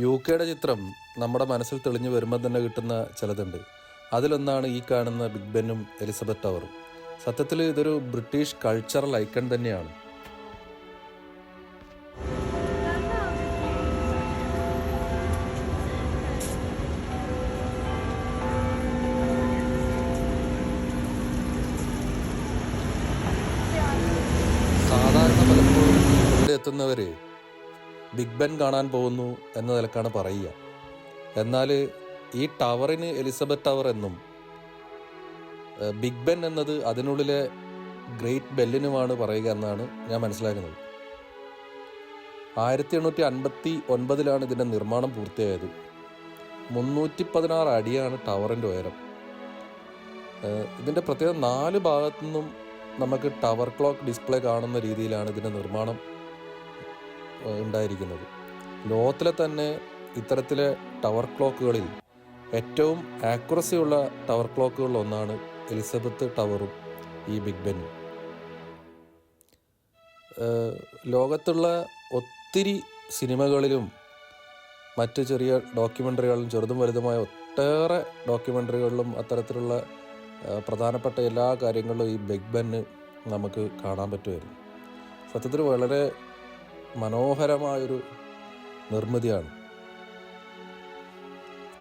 U കെയുടെ ചിത്രം നമ്മുടെ മനസ്സിൽ തെളിഞ്ഞു വരുമ്പോൾ തന്നെ കിട്ടുന്ന ചിലതുണ്ട്. അതിലൊന്നാണ് ഈ കാണുന്ന ബിഗ് ബെന്നും എലിസബത്ത് ടവറും. സത്യത്തിൽ ഇതൊരു ബ്രിട്ടീഷ് കൾച്ചറൽ ഐക്കൺ തന്നെയാണ്. സാധാരണ പലപ്പോഴും ഇവിടെ ബിഗ് ബെൻ കാണാൻ പോകുന്നു എന്ന നിലക്കാണ് പറയുക. എന്നാൽ ഈ ടവറിന് എലിസബത്ത് ടവർ എന്നും ബിഗ് ബെൻ എന്നത് അതിനുള്ളിലെ ഗ്രേറ്റ് ബെല്ലിനുമാണ് പറയുക എന്നാണ് ഞാൻ മനസ്സിലാക്കുന്നത്. ആയിരത്തി എണ്ണൂറ്റി അൻപത്തി ഒൻപതിലാണ് ഇതിന്റെ നിർമ്മാണം പൂർത്തിയായത്. മുന്നൂറ്റി പതിനാറ് അടിയാണ് ടവറിന്റെ ഉയരം. ഇതിന്റെ പ്രത്യേകം നാല് ഭാഗത്തു നിന്നും നമുക്ക് ടവർ ക്ലോക്ക് ഡിസ്പ്ലേ കാണുന്ന രീതിയിലാണ് ഇതിന്റെ നിർമ്മാണം ഉണ്ടായിരിക്കുന്നത്. ലോകത്തിലെ തന്നെ ഇത്തരത്തിലെ ടവർ ക്ലോക്കുകളിൽ ഏറ്റവും ആക്യുറസി ഉള്ള ടവർ ക്ലോക്കുകളിൽ ഒന്നാണ് എലിസബത്ത് ടവറും ഈ ബിഗ് ബെന്നും. ലോകത്തുള്ള ഒത്തിരി സിനിമകളിലും മറ്റ് ചെറിയ ഡോക്യുമെന്ററികളിലും ചെറുതും വലുതുമായ ഒട്ടേറെ ഡോക്യുമെന്ററികളിലും അത്തരത്തിലുള്ള പ്രധാനപ്പെട്ട എല്ലാ കാര്യങ്ങളിലും ഈ ബിഗ് ബെന്ന് നമുക്ക് കാണാൻ പറ്റുമായിരുന്നു. സത്യത്തിൽ വളരെ മനോഹരമായൊരു നിർമ്മിതിയാണ്.